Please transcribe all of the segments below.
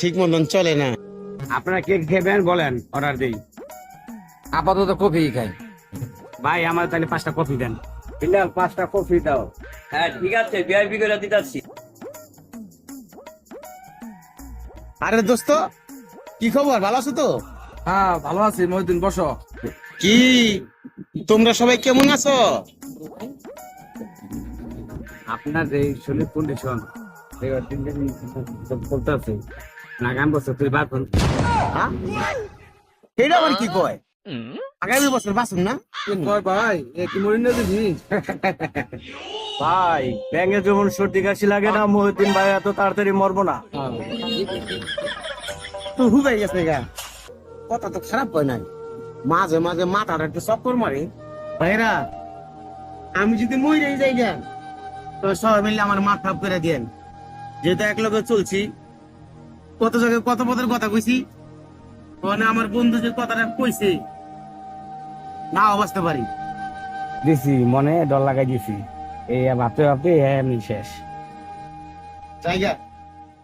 ঠিক মতন চলে না। আপনারা কে খেবেন বলেন অর্ডার দেই। আপাতত কফি খাই। ভাই আমার তাহলে পাঁচটা কফি দেন। বিলাল পাঁচটা কফি দাও। হ্যাঁ ঠিক আছে ভিআইপি করে দিতেছি। আরে দোস্ত কি খবর? ভালো আছো তো? হ্যাঁ ভালো আছি মহিদিন বসো। কি? তোমরা সবাই কেমন আছো? আপনার এই শরীর কন্ডিশন দিন দিন বলতে আছে নাগাম বছর তুই বার করুন হ্যাঁ? এটা আবার কি কয়? আগামী বছর বাসুন না? কয় ভাই? এ কি মরিন ভাই ব্যাঙে যখন সর্দি কাশি লাগে না মহিউদ্দিন ভাই এত তাড়াতাড়ি মরবো না। তো হুগাই গেছে গা। কথা তো খারাপ হয় নাই। মাঝে মাঝে মাথাটা একটু চক্কর মারে। ভাইরা আমি যদি মরে যাই গা তো সবাই মিলে আমার মাথা করে দেন। যেহেতু এক লগে চলছি কত জায়গায় কত পদের কথা কইছি মানে আমার বন্ধু যে কথাটা কইছে না অবস্থা পারি। দিছি মনে ডর লাগাই দিছি। এই ভাবতে ভাবতে এমনি শেষ। জায়গা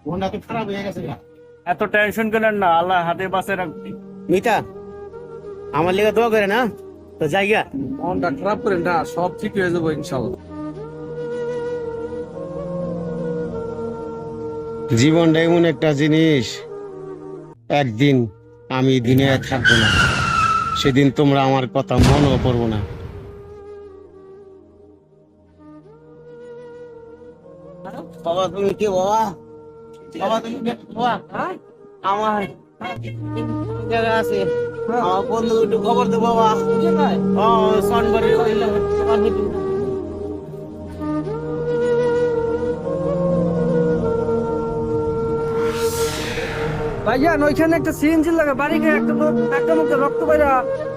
মনটা তো খারাপ হয়ে গেছে এত টেনশন করেন না আল্লাহ হাতে বাসে রাখবি। মিতা আমার লেগে দোয়া করে না? তো জায়গা। মনটা খারাপ করেন না সব ঠিক হয়ে যাব ইনশাল্লাহ। জীবনটা এমন একটা জিনিস। একদিন আমি দিনে থাকব না। সেদিন তোমরা আমার কথা মনেও করব না। বাবা তুমি কে বাবা? বাবা তুমি কে? বাবা আমার জায়গা আছে। আমার বন্ধু একটু খবর দে বাবা। ও ভাইজান ওইখানে একটা সিএনজি লাগে বাড়ি গিয়ে একটা লোক একটা মুখে রক্ত বাইরা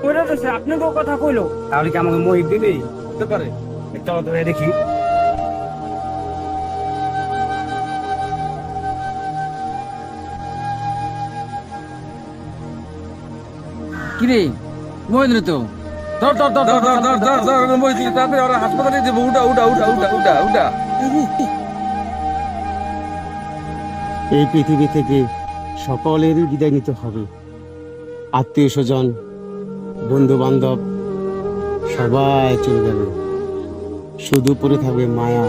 পড়ে রয়েছে। আপনাকেও কথা কইলো। তাহলে কি আমাকে মহিত দিবি? হতে পারে। চলো তো দেখি। কি রে তো। ধর ধর ধর ধর ধর ধর ধর ধর তাড়াতাড়ি ওরা হাসপাতালে দেবো। উঠা উঠা উঠা উঠা উঠা উঠা। এই পৃথিবী থেকে সকলেরই বিদায় নিতে হবে। আত্মীয় স্বজন বন্ধু বান্ধব সবাই চলে যাবে শুধু পড়ে থাকবে মায়া।